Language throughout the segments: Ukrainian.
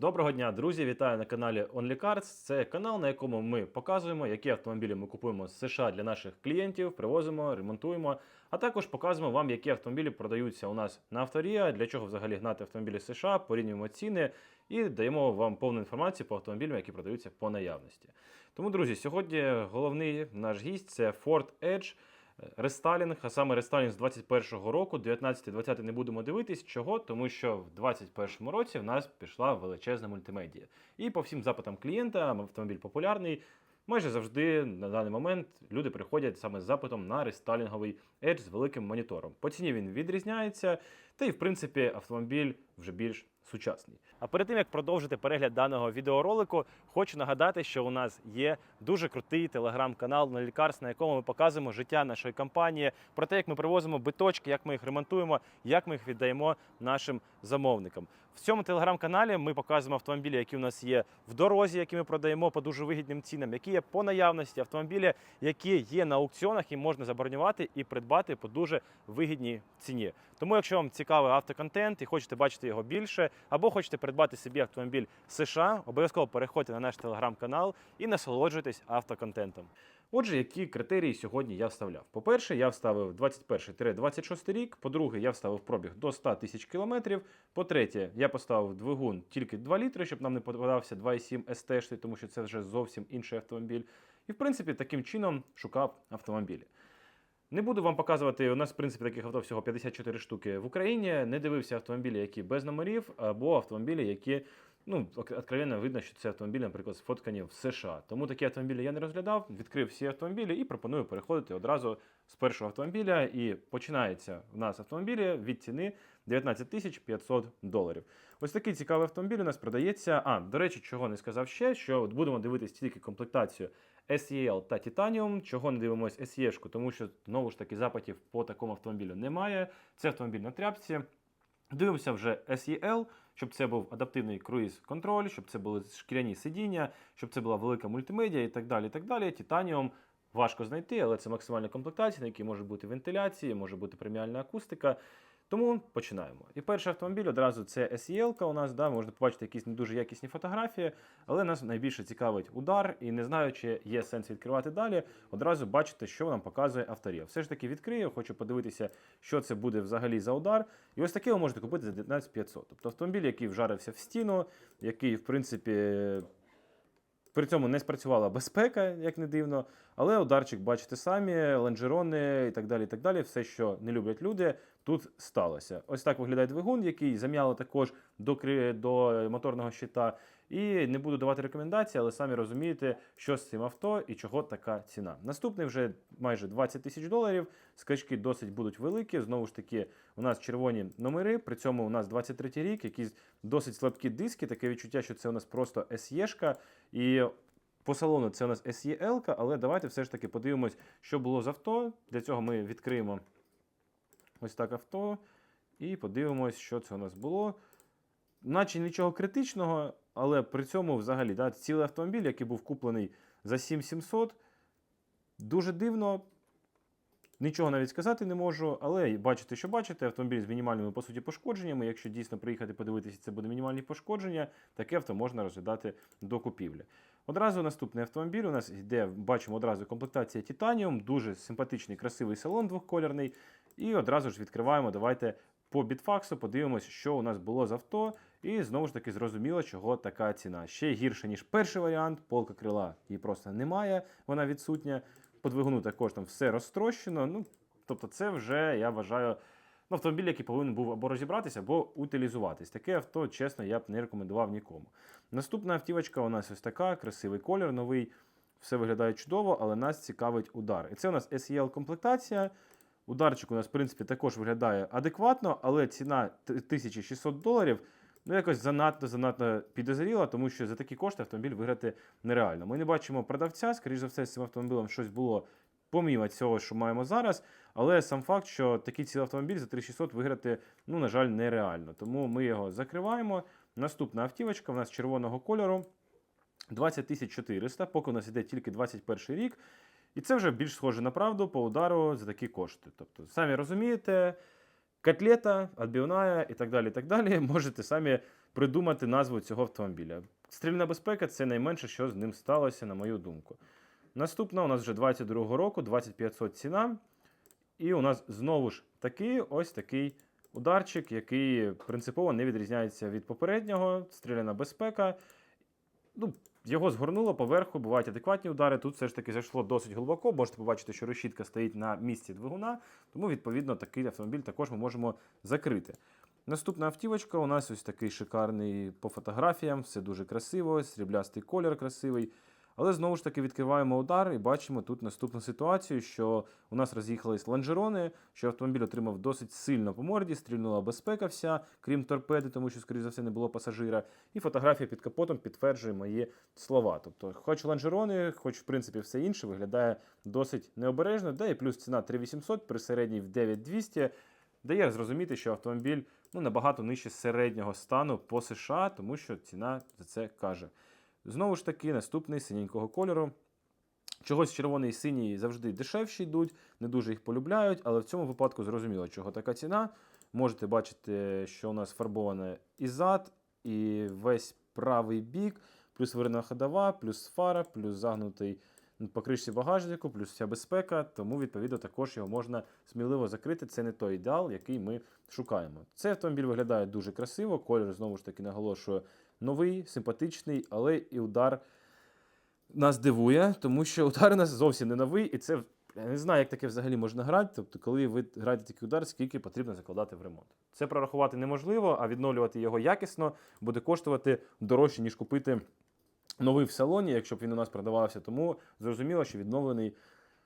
Доброго дня, друзі! Вітаю на каналі OnlyCars. Це канал, на якому ми показуємо, які автомобілі ми купуємо з США для наших клієнтів, привозимо, ремонтуємо. А також показуємо вам, які автомобілі продаються у нас на авторія, для чого взагалі гнати автомобілі з США, порівнюємо ціни і даємо вам повну інформацію по автомобілям, які продаються по наявності. Тому, друзі, сьогодні головний наш гість це Ford Edge. Рестайлінг, а саме рестайлінг з 21-го року, 19-20 не будемо дивитись. Чого? Тому що в 21-му році в нас пішла величезна мультимедія. І по всім запитам клієнта, автомобіль популярний. Майже завжди на даний момент люди приходять саме з запитом на рестайлінговий Edge з великим монітором. По ціні він відрізняється, та й в принципі автомобіль вже більш сучасний. А перед тим як продовжити перегляд даного відеоролику, хочу нагадати, що у нас є дуже крутий телеграм-канал на лікарс, на якому ми показуємо життя нашої компанії, про те, як ми привозимо биточки, як ми їх ремонтуємо, як ми їх віддаємо нашим замовникам. В цьому телеграм-каналі ми показуємо автомобілі, які у нас є в дорозі, які ми продаємо по дуже вигідним цінам, які є по наявності, автомобілі, які є на аукціонах і можна забронювати і придбати по дуже вигідній ціні. Тому, якщо вам цікавий автоконтент і хочете бачити його більше, або хочете придбати собі автомобіль США, обов'язково переходьте на наш телеграм-канал і насолоджуйтесь автоконтентом. Отже, які критерії сьогодні я вставляв? По-перше, я вставив 21-26 рік. По-друге, я вставив пробіг до 100 тисяч кілометрів. По-третє, я поставив двигун тільки 2 літри, щоб нам не попадався 2,7 СТ, тому що це вже зовсім інший автомобіль. І, в принципі, таким чином шукав автомобілі. Не буду вам показувати, у нас, в принципі, таких авто всього 54 штуки в Україні. Не дивився автомобілі, які без номерів, або автомобілі, які, ну, откровенно видно, що це автомобілі, наприклад, сфоткані в США. Тому такі автомобілі я не розглядав, відкрив всі автомобілі і пропоную переходити одразу з першого автомобіля. І починається в нас автомобілі від ціни 19 тисяч 500 доларів. Ось такий цікавий автомобіль у нас продається. А, до речі, чого не сказав ще, що от будемо дивитись тільки комплектацію SEL та Titanium. Чого не дивимось SE, тому що знову ж таки запитів по такому автомобілю немає. Це автомобіль на тряпці. Дивимося вже SEL, щоб це був адаптивний круїз-контроль, щоб це були шкіряні сидіння, щоб це була велика мультимедіа і так далі. І так далі. Titanium важко знайти, але це максимальна комплектація, на якій може бути вентиляція, може бути преміальна акустика. Тому починаємо. І перший автомобіль одразу це SEL у нас. Да, можна побачити якісь не дуже якісні фотографії, але нас найбільше цікавить удар, і не знаю, чи є сенс відкривати далі. Одразу бачите, що нам показує авторія. Все ж таки відкрию, хочу подивитися, що це буде взагалі за удар. І ось таке ви можете купити за 19500. Тобто автомобіль, який вжарився в стіну, який, в принципі, при цьому не спрацювала безпека, як не дивно. Але ударчик, бачите самі, лонжерони і так далі. і так далі. Все, що не люблять люди, тут сталося. Ось так виглядає двигун, який зам'яли також до, до моторного щита. І не буду давати рекомендації, але самі розумієте, що з цим авто і чого така ціна. Наступний вже майже 20 тисяч доларів. Скачки досить будуть великі. Знову ж таки, у нас червоні номери. При цьому у нас 23 рік, якісь досить слабкі диски. Таке відчуття, що це у нас просто SE-шка. І по салону це у нас SEL, але давайте все ж таки подивимось, що було з авто. Для цього ми відкриємо ось так авто і подивимось, що це у нас було. Наче нічого критичного, але при цьому взагалі да, цілий автомобіль, який був куплений за 7700, дуже дивно. Нічого навіть сказати не можу, але бачите, що бачите, автомобіль з мінімальними по суті пошкодженнями. Якщо дійсно приїхати подивитися, це буде мінімальні пошкодження, таке авто можна розглядати до купівлі. Одразу наступний автомобіль у нас йде, бачимо одразу комплектація Titanium, дуже симпатичний, красивий салон двохколірний. І одразу ж відкриваємо. Давайте по бітфаксу подивимось, що у нас було з авто. І знову ж таки зрозуміло, чого така ціна. Ще гірше, ніж перший варіант. Полка крила її просто немає, вона відсутня. По двигуну також там все розтрощено. Ну, тобто, це вже я вважаю. Ну, автомобіль, який повинен був або розібратися, або утилізуватись. Таке авто, чесно, я б не рекомендував нікому. Наступна автівочка у нас ось така, красивий колір, новий. Все виглядає чудово, але нас цікавить удар. І це у нас SEL комплектація. Ударчик у нас, в принципі, також виглядає адекватно, але ціна 1600 доларів ну, якось занадто занадто підозріла, тому що за такі кошти автомобіль виграти нереально. Ми не бачимо продавця, скоріш за все, з цим автомобілем щось було помімо цього, що маємо зараз. Але сам факт, що такий цілий автомобіль за 3600 виграти, ну, на жаль, нереально. Тому ми його закриваємо. Наступна автівочка у нас червоного кольору. 20 400, поки у нас іде тільки 21 рік. І це вже більш схоже на правду по удару за такі кошти. Тобто, самі розумієте, котлета, відбивна і так далі. і так далі. Можете самі придумати назву цього автомобіля. Стрільна безпека це найменше, що з ним сталося, на мою думку. Наступна у нас вже 22-го року, 2500 ціна. І у нас знову ж таки ось такий ударчик, який принципово не відрізняється від попереднього. Стріляна безпека. Ну, його згорнуло поверху, бувають адекватні удари. Тут все ж таки зайшло досить глибоко. Можете побачити, що решітка стоїть на місці двигуна, тому, відповідно, такий автомобіль також ми можемо закрити. Наступна автівочка у нас ось такий шикарний по фотографіям, все дуже красиво, сріблястий колір красивий. Але знову ж таки відкриваємо удар і бачимо тут наступну ситуацію, що у нас роз'їхались лонжерони, що автомобіль отримав досить сильно по морді, стрільнула безпека вся, крім торпеди, тому що, скоріш за все, не було пасажира. І фотографія під капотом підтверджує мої слова. Тобто, хоч лонжерони, хоч в принципі все інше, виглядає досить необережно. Да і плюс ціна 3800 при середній в 9200 дає зрозуміти, що автомобіль ну, набагато нижче середнього стану по США, тому що ціна за це каже. Знову ж таки, наступний синенького кольору. Чогось червоний і синій завжди дешевші йдуть, не дуже їх полюбляють, але в цьому випадку зрозуміло, чого така ціна. Можете бачити, що у нас фарбоване і зад, і весь правий бік, плюс вирна ходова, плюс фара, плюс загнутий по кришці багажнику, плюс вся безпека, тому, відповідно, також його можна сміливо закрити. Це не той ідеал, який ми шукаємо. Цей автомобіль виглядає дуже красиво, колір знову ж таки наголошую новий, симпатичний, але і удар нас дивує, тому що удар у нас зовсім не новий, і це я не знаю, як таке взагалі можна грати. Тобто, коли ви граєте такий удар, скільки потрібно закладати в ремонт. Це прорахувати неможливо, а відновлювати його якісно буде коштувати дорожче, ніж купити новий в салоні, якщо б він у нас продавався. Тому зрозуміло, що відновлений.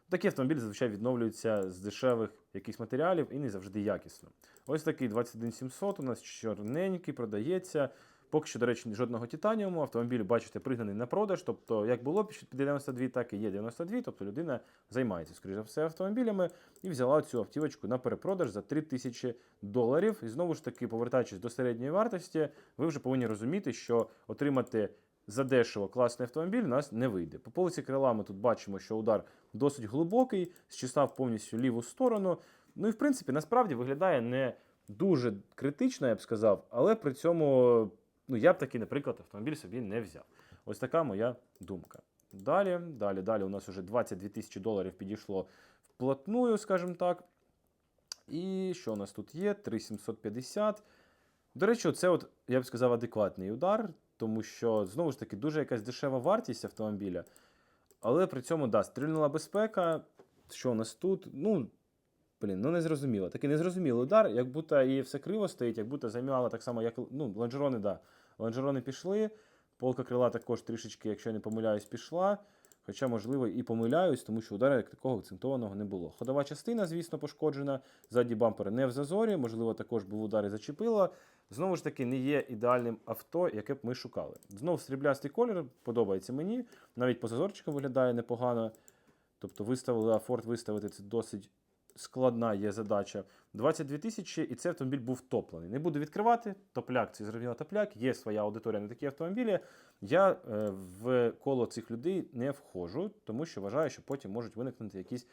Такі автомобілі зазвичай відновлюються з дешевих якихось матеріалів і не завжди якісно. Ось такий 21700 у нас чорненький, продається. Поки що, до речі, жодного титаніуму. Автомобіль, бачите, пригнаний на продаж. Тобто, як було під 92, так і є 92. Тобто людина займається, скоріше за все, автомобілями і взяла цю автівочку на перепродаж за 3000 доларів. І знову ж таки, повертаючись до середньої вартості, ви вже повинні розуміти, що отримати задешево класний автомобіль у нас не вийде. По полиці крила ми тут бачимо, що удар досить глибокий, зчесав повністю ліву сторону. Ну і в принципі, насправді виглядає не дуже критично, я б сказав, але при цьому ну, я б такий, наприклад, автомобіль собі не взяв. Ось така моя думка. Далі, далі, далі у нас вже 22 тисячі доларів підійшло вплотную, скажімо так. І що у нас тут є? 3750. До речі, це, от, я б сказав, адекватний удар, тому що, знову ж таки, дуже якась дешева вартість автомобіля. Але при цьому, да, стрільнула безпека. Що у нас тут? Ну, блін, ну не зрозуміло. Такий незрозумілий удар, як будто і все криво стоїть, як будто займала так само, як ну, лонжерони, да. Лонжерони пішли. Полка крила також трішечки, якщо я не помиляюсь, пішла. Хоча, можливо, і помиляюсь, тому що удара як такого акцентованого не було. Ходова частина, звісно, пошкоджена. Задні бампери не в зазорі, можливо, також був удар і зачепило. Знову ж таки, не є ідеальним авто, яке б ми шукали. Знову сріблястий колір подобається мені. Навіть по зазорчикам виглядає непогано. Тобто виставили, а Ford виставити це досить складна є задача. 22 тисячі, і цей автомобіль був топлений. Не буду відкривати. Топляк це зрозуміло топляк. Є своя аудиторія на такі автомобілі. Я е, в коло цих людей не входжу, тому що вважаю, що потім можуть виникнути якісь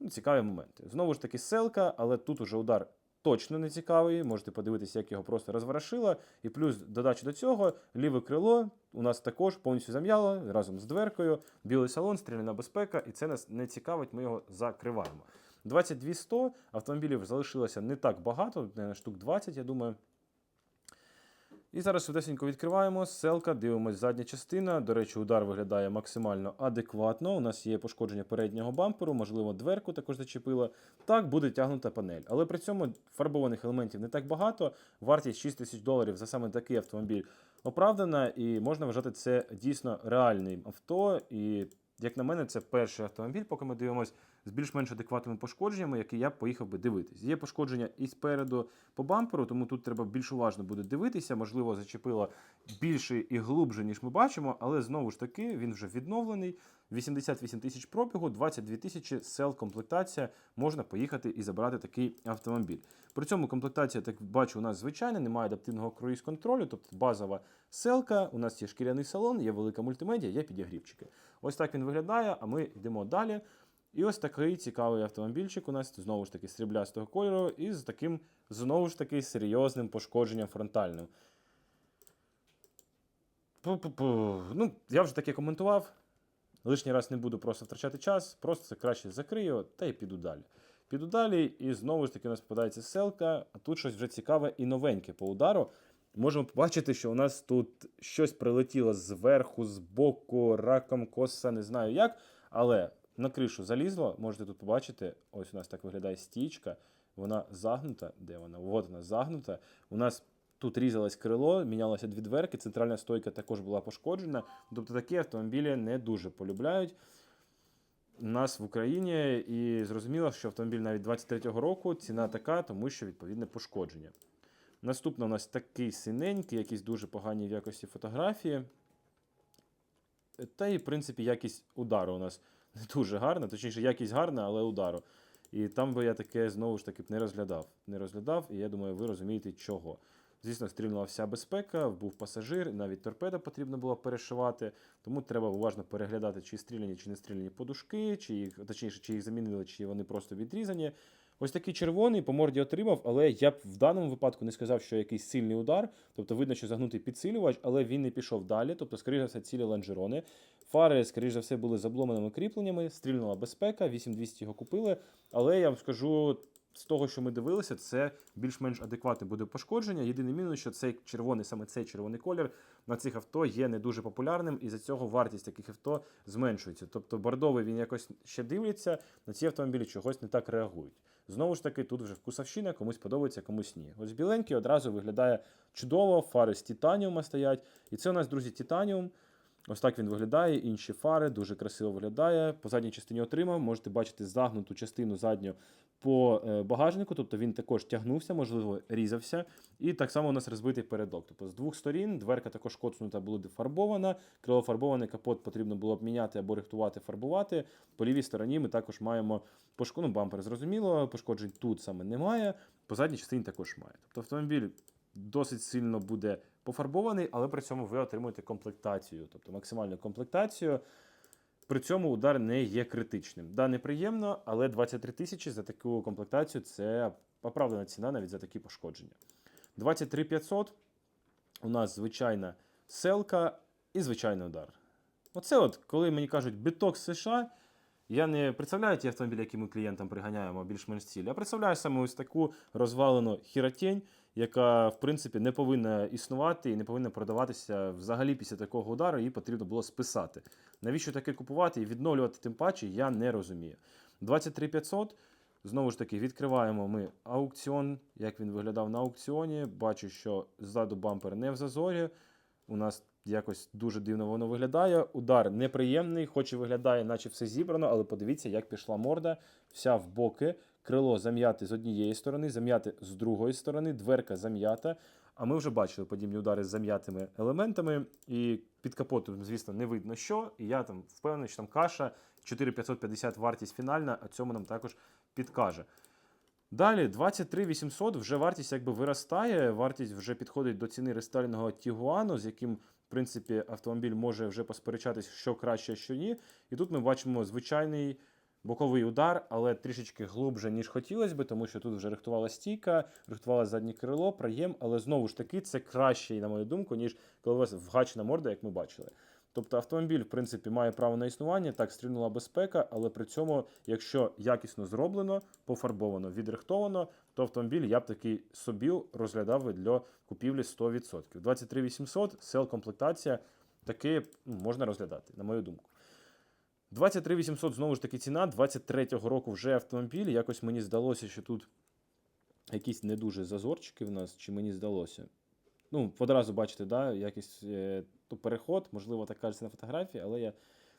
ну, цікаві моменти. Знову ж таки, селка, але тут уже удар. Точно не цікавий, можете подивитися, як його просто розворошило. І плюс додача до цього, ліве крило у нас також повністю зам'яло разом з дверкою, білий салон, стріляна безпека, і це нас не цікавить, ми його закриваємо. 2200 автомобілів залишилося не так багато, наверное, штук 20, я думаю. І зараз швидесенько відкриваємо. Селка, дивимось задня частина. До речі, удар виглядає максимально адекватно. У нас є пошкодження переднього бамперу, можливо, дверку також зачепило. Так, буде тягнута панель. Але при цьому фарбованих елементів не так багато. Вартість 6 тисяч доларів за саме такий автомобіль оправдана, і можна вважати це дійсно реальним авто. І, як на мене, це перший автомобіль, поки ми дивимося з більш-менш адекватними пошкодженнями, які я поїхав би дивитись. Є пошкодження і спереду по бамперу, тому тут треба більш уважно буде дивитися. Можливо, зачепило більше і глубже, ніж ми бачимо, але знову ж таки він вже відновлений. 88 тисяч пробігу, 22 тисячі сел комплектація. Можна поїхати і забрати такий автомобіль. При цьому комплектація, так бачу, у нас звичайна, немає адаптивного круїз контролю, тобто базова селка. У нас є шкіряний салон, є велика мультимедіа, є підігрівчики. Ось так він виглядає. А ми йдемо далі. І ось такий цікавий автомобільчик у нас знову ж таки сріблястого кольору і з таким знову ж таки серйозним пошкодженням фронтальним. Пу-пу-пу. Ну, я вже таке коментував. Лишній раз не буду просто втрачати час, просто це краще закрию та й піду далі. Піду далі, і знову ж таки у нас попадається селка, а тут щось вже цікаве і новеньке по удару. Можемо побачити, що у нас тут щось прилетіло зверху, збоку, раком, коса, не знаю як. Але на кришу залізло, можете тут побачити, ось у нас так виглядає стічка. Вона загнута. Де вона? От вона загнута. У нас тут різалось крило, мінялося дві дверки, центральна стойка також була пошкоджена. Тобто такі автомобілі не дуже полюбляють у нас в Україні. І зрозуміло, що автомобіль навіть 23-го року ціна така, тому що відповідне пошкодження. Наступно у нас такий синенький, якісь дуже погані в якості фотографії. Та і, в принципі, якість удару у нас не дуже гарна, точніше, якість гарна, але удару. І там би я таке знову ж таки б не розглядав. Не розглядав, і я думаю, ви розумієте, чого. Звісно, стрільнула вся безпека, був пасажир, навіть торпеда потрібно було перешивати. Тому треба уважно переглядати, чи стріляні, чи не стріляні подушки, чи їх, точніше, чи їх замінили, чи вони просто відрізані. Ось такий червоний по морді отримав, але я б в даному випадку не сказав, що якийсь сильний удар. Тобто видно, що загнутий підсилювач, але він не пішов далі. Тобто, скоріше за все, цілі лонжерони. Фари, скоріш за все, були забломаними кріпленнями, стрільнула безпека, 8200 його купили. Але я вам скажу, з того, що ми дивилися, це більш-менш адекватне буде пошкодження. Єдиний мінус, що цей червоний, саме цей червоний колір на цих авто є не дуже популярним, і за цього вартість таких авто зменшується. Тобто бордовий він якось ще дивляться, на ці автомобілі чогось не так реагують. Знову ж таки, тут вже вкусовщина, комусь подобається, комусь ні. Ось біленький одразу виглядає чудово, фари з титаніума стоять. І це у нас, друзі, титаніум. Ось так він виглядає, інші фари, дуже красиво виглядає. По задній частині отримав. Можете бачити загнуту частину задню по е, багажнику, тобто він також тягнувся, можливо, різався. І так само у нас розбитий передок. Тобто з двох сторін дверка також коцнута була дефарбована, крило фарбований капот потрібно було б міняти або рихтувати, фарбувати. По лівій стороні ми також маємо пошко... ну, бампер, зрозуміло, пошкоджень тут саме немає. По задній частині також має. Тобто автомобіль досить сильно буде пофарбований, але при цьому ви отримуєте комплектацію, тобто максимальну комплектацію. При цьому удар не є критичним. Да, неприємно, але 23 тисячі за таку комплектацію це оправдана ціна навіть за такі пошкодження. 23 500 у нас звичайна селка і звичайний удар. Оце от, коли мені кажуть биток США, я не представляю ті автомобілі, які ми клієнтам приганяємо більш-менш цілі. Я представляю саме ось таку розвалену хіротень, яка в принципі не повинна існувати і не повинна продаватися взагалі після такого удару, її потрібно було списати. Навіщо таке купувати і відновлювати тим паче, я не розумію. 23 500. Знову ж таки, відкриваємо ми аукціон, як він виглядав на аукціоні. Бачу, що ззаду бампер не в зазорі. У нас якось дуже дивно воно виглядає. Удар неприємний, хоч і виглядає, наче все зібрано, але подивіться, як пішла морда, вся в боки, крило зам'яте з однієї сторони, зам'яте з другої сторони, дверка зам'ята. А ми вже бачили подібні удари з зам'ятими елементами, і під капотом, звісно, не видно що. І я там впевнений, що там каша 4550 вартість фінальна, а цьому нам також підкаже. Далі 23 800 вже вартість якби виростає. Вартість вже підходить до ціни рестайлінгового Тігуану, з яким, в принципі, автомобіль може вже посперечатись, що краще, що ні. І тут ми бачимо звичайний боковий удар, але трішечки глубже, ніж хотілося би, тому що тут вже рихтувала стійка, рихтувала заднє крило, проєм, але знову ж таки це краще, на мою думку, ніж коли у вас вгачена морда, як ми бачили. Тобто автомобіль, в принципі, має право на існування, так стрільнула безпека, але при цьому, якщо якісно зроблено, пофарбовано, відрихтовано, то автомобіль я б такий собі розглядав для купівлі 100%. 23 800, сел комплектація, таки можна розглядати, на мою думку. 23 800 знову ж таки ціна. 23-го року вже автомобіль. Якось мені здалося, що тут якісь не дуже зазорчики в нас, чи мені здалося. Ну, одразу бачите, да, якийсь е, ну, переход, можливо, так кажеться на фотографії, але я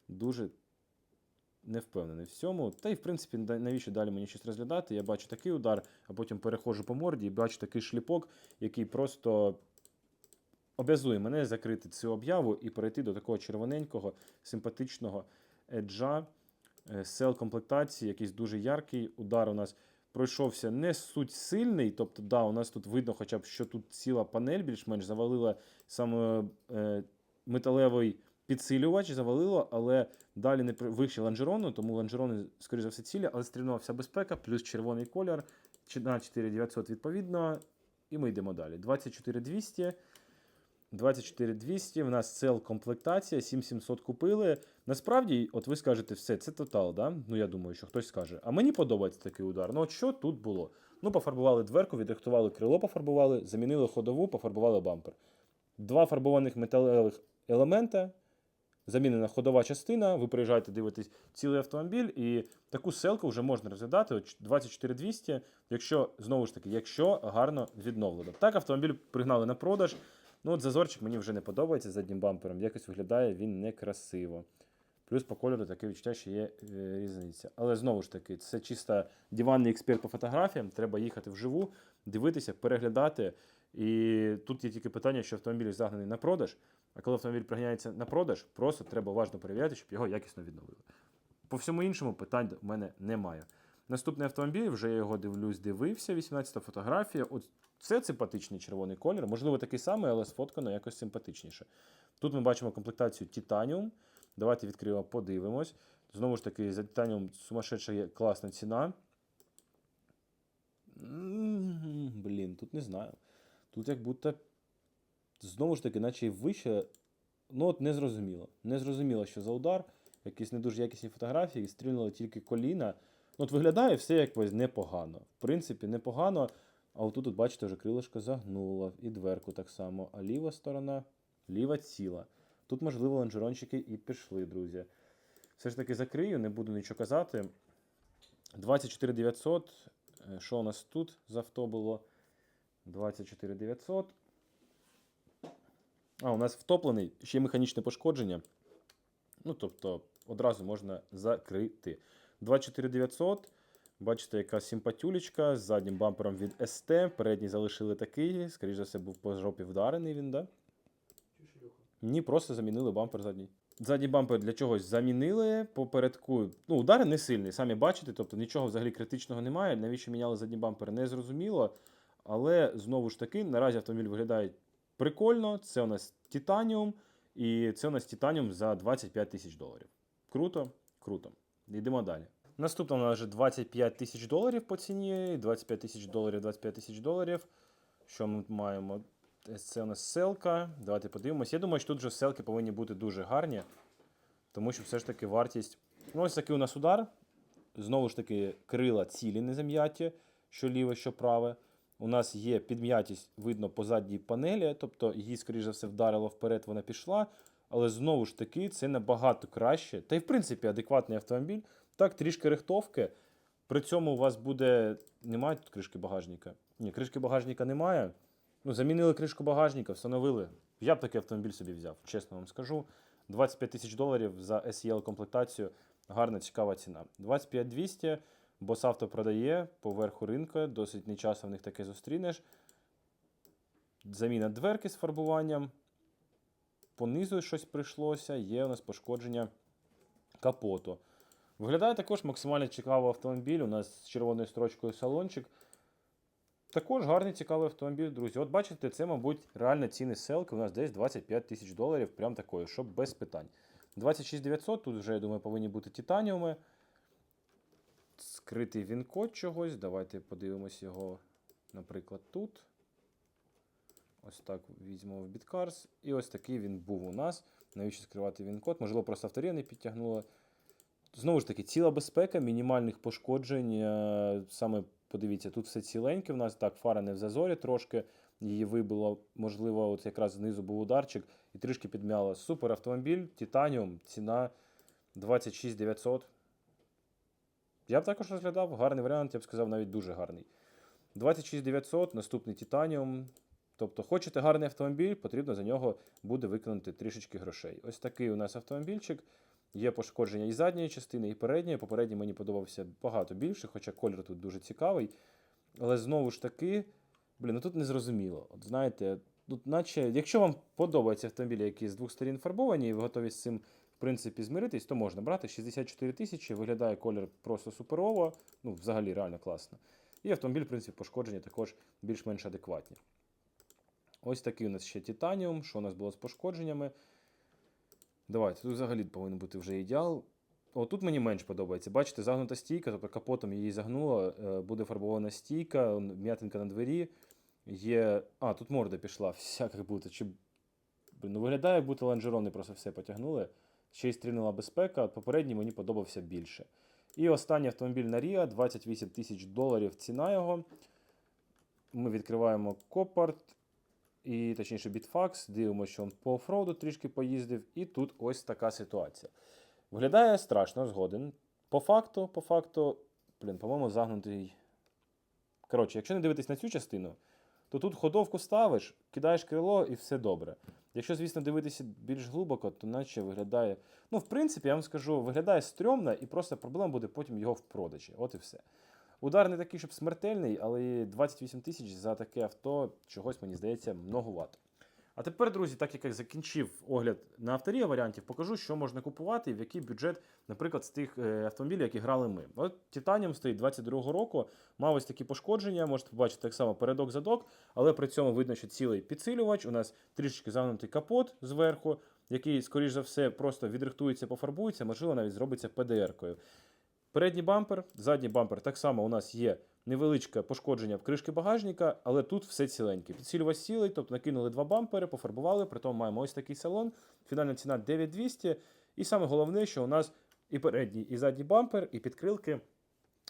дуже не впевнений в цьому. Та й, в принципі, навіщо далі мені щось розглядати? Я бачу такий удар, а потім переходжу по морді і бачу такий шліпок, який просто обязує мене закрити цю об'яву і перейти до такого червоненького, симпатичного еджа, сел комплектації, якийсь дуже яркий. Удар у нас пройшовся не суть сильний. Тобто, да, у нас тут видно, хоча б, що тут ціла панель більш-менш завалила саме е, металевий підсилювач, завалило, але далі не вище лонжерону, тому лонжерони, скоріш за все, цілі, але стрільнула вся безпека, плюс червоний колір, на 4900 відповідно. І ми йдемо далі. 24200. 24200, в нас цел комплектація, 7700 купили. Насправді, от ви скажете, все, це тотал, да? Ну я думаю, що хтось скаже. А мені подобається такий удар. Ну от що тут було? Ну, пофарбували дверку, відрихтували крило, пофарбували, замінили ходову, пофарбували бампер. Два фарбованих металевих елемента, замінена ходова частина. Ви приїжджаєте, дивитесь цілий автомобіль, і таку селку вже можна розглядати. От 24200, якщо знову ж таки, якщо гарно відновлено. Так, автомобіль пригнали на продаж. Ну, от зазорчик мені вже не подобається заднім бампером. Якось виглядає він некрасиво. Плюс по кольору таке відчуття, що є е, різниця. Але знову ж таки, це чисто диванний експерт по фотографіям. Треба їхати вживу, дивитися, переглядати. І тут є тільки питання, що автомобіль загнаний на продаж. А коли автомобіль приганяється на продаж, просто треба уважно перевіряти, щоб його якісно відновили. По всьому іншому питань в мене немає. Наступний автомобіль, вже я його дивлюсь, дивився. 18-та фотографія. От це симпатичний червоний колір. Можливо, такий самий, але сфоткано якось симпатичніше. Тут ми бачимо комплектацію Titanium. Давайте відкриємо, подивимось. Знову ж таки, за Titanium сумасшедша є класна ціна. Блін, тут не знаю. Тут як будто знову ж таки, наче вище. Ну, от незрозуміло. Незрозуміло, що за удар. Якісь не дуже якісні фотографії, стрільнули тільки коліна. Ну, от виглядає все якось непогано. В принципі, непогано. А отут, от, бачите, вже крилишко загнуло. І дверку так само. А ліва сторона, ліва ціла. Тут, можливо, лонжерончики і пішли, друзі. Все ж таки закрию, не буду нічого казати. 24900. Е, Що у нас тут за авто було? 24900. А, у нас втоплений, ще й механічне пошкодження. Ну, тобто, одразу можна закрити. 24900. Бачите, яка симпатюлечка з заднім бампером від ST. Передній залишили такий. Скоріше за все, був по жопі вдарений він, да? Ні, просто замінили бампер задній. Задній бампер для чогось замінили. Попередку. Ну, удар не сильний, самі бачите, тобто нічого взагалі критичного немає. Навіщо міняли задній бампер, не зрозуміло. Але знову ж таки, наразі автомобіль виглядає прикольно. Це у нас Титаніум, і це у нас Титаніум за 25 тисяч доларів. Круто, круто. Йдемо далі. Наступна у нас вже 25 тисяч доларів по ціні. 25 тисяч доларів, 25 тисяч доларів. Що ми маємо? Це у нас селка. Давайте подивимось. Я думаю, що тут вже селки повинні бути дуже гарні, тому що все ж таки вартість. Ну, ось такий у нас удар. Знову ж таки, крила цілі не що ліве, що праве. У нас є підм'ятість, видно по задній панелі, тобто її, скоріш за все, вдарило вперед, вона пішла. Але знову ж таки, це набагато краще. Та й, в принципі, адекватний автомобіль. Так, трішки рихтовки. При цьому у вас буде. Немає тут кришки багажника? Ні, кришки багажника немає. Ну, замінили кришку багажника, встановили. Я б такий автомобіль собі взяв, чесно вам скажу. 25 тисяч доларів за SEL комплектацію. Гарна, цікава ціна. 25 200, Босавто продає по верху ринку, досить не часто в них таке зустрінеш. Заміна дверки з фарбуванням. Понизу щось прийшлося, є у нас пошкодження капоту. Виглядає також максимально цікавий автомобіль. У нас з червоною строчкою салончик. Також гарний цікавий автомобіль, друзі. От бачите, це, мабуть, реально ціни селки. У нас десь 25 тисяч доларів, прям такої, щоб без питань. 26 900, тут вже, я думаю, повинні бути титаніуми. Скритий він-код чогось. Давайте подивимось його, наприклад, тут. Ось так візьмемо в BitCars. І ось такий він був у нас. Навіщо скривати він-код? Можливо, просто авторія не підтягнула. Знову ж таки, ціла безпека, мінімальних пошкоджень. е, Саме подивіться, тут все ціленьке. У нас так, фара не в зазорі трошки. Її вибило, можливо, от якраз знизу був ударчик і трішки підмяло. Супер автомобіль, Титаніум, ціна 26 900. Я б також розглядав гарний варіант, я б сказав, навіть дуже гарний. 26 900, наступний Титаніум. Тобто, хочете гарний автомобіль, потрібно за нього буде виконати трішечки грошей. Ось такий у нас автомобільчик. Є пошкодження і задньої частини, і передньої. Попередній мені подобався багато більше, хоча колір тут дуже цікавий. Але знову ж таки, блін, ну тут незрозуміло. От знаєте, тут наче, якщо вам подобаються автомобілі, які з двох сторін фарбовані, і ви готові з цим, в принципі, змиритись, то можна брати 64 тисячі, виглядає колір просто суперово, ну, взагалі реально класно. І автомобіль, в принципі, пошкодження також більш-менш адекватні. Ось такий у нас ще Титаніум, що у нас було з пошкодженнями. Давайте, тут взагалі повинен бути вже ідеал. О, тут мені менш подобається. Бачите, загнута стійка, тобто капотом її загнуло, е, буде фарбована стійка, м'ятинка на двері. Є. А, тут морда пішла, всяк як буде. Чи ну виглядає, як будто лонжерони просто все потягнули. Ще й стрільнула безпека. Попередній мені подобався більше. І останній автомобіль на Ріа, 28 тисяч доларів ціна його. Ми відкриваємо Копарт, і точніше Bitfax, дивимося, що він по офроуду трішки поїздив, і тут ось така ситуація. Виглядає страшно, згоден. По факту, по факту, блін, по-моєму, загнутий. Коротше, якщо не дивитись на цю частину, то тут ходовку ставиш, кидаєш крило і все добре. Якщо, звісно, дивитися більш глибоко, то наче виглядає. Ну, в принципі, я вам скажу, виглядає стрьомно, і просто проблема буде потім його в продажі. От і все. Удар не такий, щоб смертельний, але 28 тисяч за таке авто чогось, мені здається, многовато. А тепер, друзі, так як я закінчив огляд на авторія варіантів, покажу, що можна купувати і в який бюджет, наприклад, з тих е, автомобілів, які грали ми. От Титаніум стоїть 22-го року, мав ось такі пошкодження, можете побачити так само передок задок, але при цьому видно, що цілий підсилювач. У нас трішечки загнутий капот зверху, який, скоріш за все, просто відрихтується, пофарбується, можливо, навіть зробиться ПДР-кою. Передній бампер, задній бампер так само у нас є невеличке пошкодження в кришки багажника, але тут все ціленьке. Підсилювач сілий, тобто накинули два бампери, пофарбували, при тому маємо ось такий салон. Фінальна ціна 9200. І саме головне, що у нас і передній, і задній бампер, і підкрилки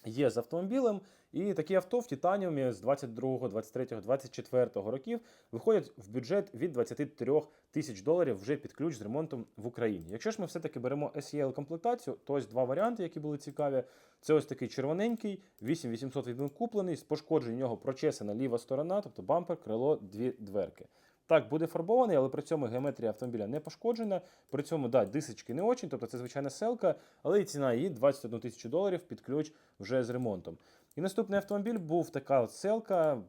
є з автомобілем. І такі авто в Титаніумі з 22, 23, 24 років виходять в бюджет від 23 тисяч доларів вже під ключ з ремонтом в Україні. Якщо ж ми все-таки беремо SEL комплектацію, то ось два варіанти, які були цікаві. Це ось такий червоненький, 8800 він куплений, з пошкоджень нього прочесана ліва сторона, тобто бампер, крило, дві дверки. Так, буде фарбований, але при цьому геометрія автомобіля не пошкоджена. При цьому, да, дисочки не очень, тобто це звичайна селка, але і ціна її 21 тисячу доларів під ключ вже з ремонтом. І наступний автомобіль був така от селка.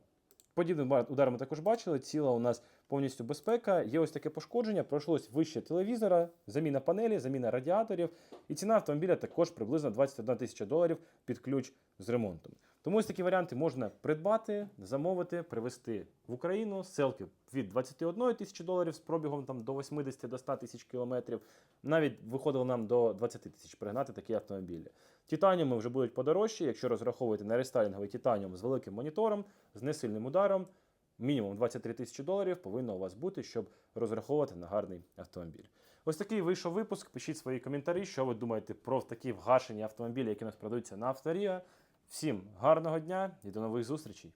Подібний удар ми також бачили. Ціла у нас повністю безпека. Є ось таке пошкодження. Пройшлось вище телевізора, заміна панелі, заміна радіаторів. І ціна автомобіля також приблизно 21 тисяча доларів під ключ з ремонтом. Тому ось такі варіанти можна придбати, замовити, привезти в Україну. Селки від 21 тисячі доларів з пробігом там, до 80 до 100 тисяч кілометрів. Навіть виходило нам до 20 тисяч пригнати такі автомобілі. Титаніуми вже будуть подорожчі, якщо розраховувати на рестайлінговий титаніум з великим монітором, з несильним ударом. Мінімум 23 тисячі доларів повинно у вас бути, щоб розраховувати на гарний автомобіль. Ось такий вийшов випуск. Пишіть свої коментарі, що ви думаєте про такі вгашені автомобілі, які у нас продаються на авторія. Всім гарного дня і до нових зустрічей!